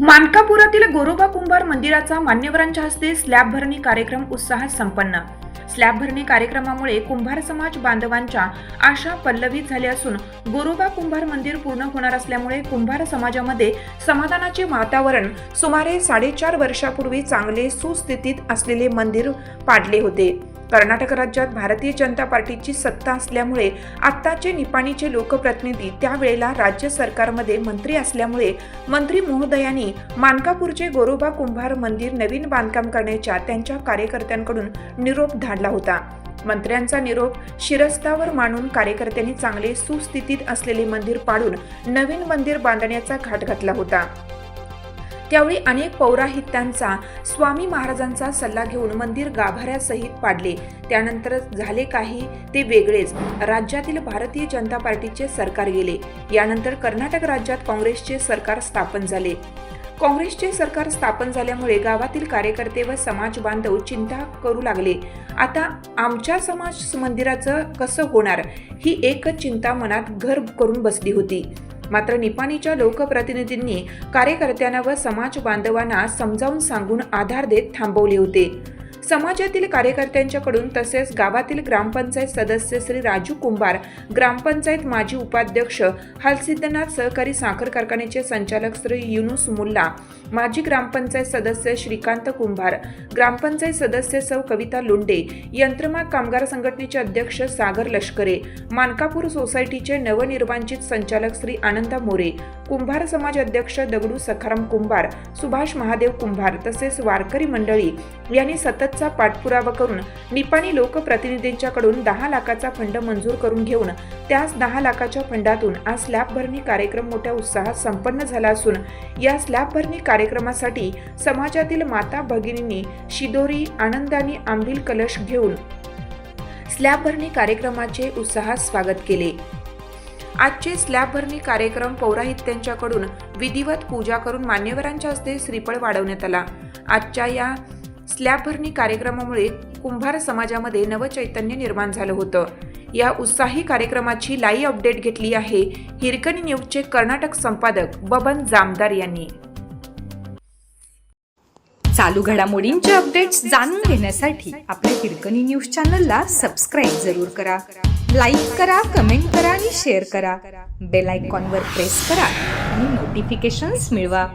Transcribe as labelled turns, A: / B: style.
A: मानकापुरातील गोरोबा कुंभार मंदिराचा मान्यवरांच्या हस्ते स्लॅब भरणी कार्यक्रम उत्साहात संपन्न. स्लॅब भरणी कार्यक्रमामुळे कुंभार समाज बांधवांच्या आशा पल्लवित झाल्या असून गोरोबा कुंभार मंदिर पूर्ण होणार असल्यामुळे कुंभार समाजामध्ये समाधानाचे वातावरण सुमारे साडेचार वर्षापूर्वी चांगले सुस्थितीत असलेले मंदिर पाडले होते. कर्नाटक राज्यात भारतीय जनता पार्टीची सत्ता असल्यामुळे आत्ताचे निपाणीचे लोकप्रतिनिधी त्यावेळेला राज्य सरकारमध्ये मंत्री असल्यामुळे मंत्री महोदयांनी मानकापूरचे गोरोबा कुंभार मंदिर नवीन बांधकाम करण्याच्या त्यांच्या कार्यकर्त्यांकडून निरोप धाडला होता. मंत्र्यांचा निरोप शिरस्तावर मानून कार्यकर्त्यांनी चांगले सुस्थितीत असलेले मंदिर पाडून नवीन मंदिर बांधण्याचा घाट घातला होता. त्यावेळी अनेक पौराहित्यांचा स्वामी महाराजांचा सल्ला घेऊन मंदिर गाभाऱ्यासहित पाडले. त्यानंतर झाले काही ते वेगळेच. राज्यातील भारतीय जनता पार्टीचे सरकार गेले. यानंतर कर्नाटक राज्यात काँग्रेसचे सरकार स्थापन झाले. काँग्रेसचे सरकार स्थापन झाल्यामुळे गावातील कार्यकर्ते व समाज बांधव चिंता करू लागले. आता आमच्या समाज मंदिराचं कसं होणार? ही एकच चिंता मनात घर करून बसली होती. मात्र निपाणीच्या लोकप्रतिनिधींनी कार्यकर्त्यांना व समाज बांधवांना समजावून सांगून आधार देत थांबवले होते. समाजातील कार्यकर्त्यांच्याकडून तसेच गावातील ग्रामपंचायत सदस्य श्री राजू कुंभार ग्रामपंचायत माजी उपाध्यक्ष हलसिद्धनाथ सहकारी साखर कारखान्याचे संचालक श्री युनुस मुल्ला माजी ग्रामपंचायत सदस्य श्रीकांत कुंभार ग्रामपंचायत सदस्य सौ कविता लोंडे यंत्रमाग कामगार संघटनेचे अध्यक्ष सागर लष्करे मानकापूर सोसायटीचे नवनिर्वांचित संचालक श्री आनंदा मोरे कुंभार समाज अध्यक्ष दगडू सखाराम कुंभार सुभाष महादेव कुंभार तसेच वारकरी मंडळी यांनी सतत सततचा पाठपुरावा करून निपाणी लोकप्रतिनिधींच्याकडून दहा लाखाचा फंड मंजूर करून घेऊन त्याच दहा लाखाच्या फंडातून आज स्लॅब भरणी कार्यक्रम मोठ्या उत्साहात संपन्न झाला असून या स्लॅब भरणी कार्यक्रमासाठी समाजातील माता भगिनींनी शिदोरी आनंदाने आंबील कलश घेऊन स्लॅब भरणी कार्यक्रमाचे उत्साहात स्वागत केले. आजचे स्लॅब भरणी कार्यक्रम पौराहित्यांच्याकडून विधिवत पूजा करून मान्यवरांच्या हस्ते श्रीफळ वाढवण्यात आला. आजच्या या स्लॅब भरणी कार्यक्रमामुळे कुंभार समाजामध्ये नवचैतन्य निर्माण झालं होतं. या उत्साही कार्यक्रमाची लाईव्ह अपडेट घेतली आहे हिरकणी न्यूजचे कर्नाटक संपादक बबन जामदार यांनी.
B: चालू घडामोडींचे अपडेट्स जाणून घेण्यासाठी आपल्या हिरकणी न्यूज चॅनलला सबस्क्राईब जरूर करा. लाईक करा कमेंट करा आणि शेअर करा. बेल आयकॉनवर प्रेस करा आणि नोटिफिकेशन्स मिळवा.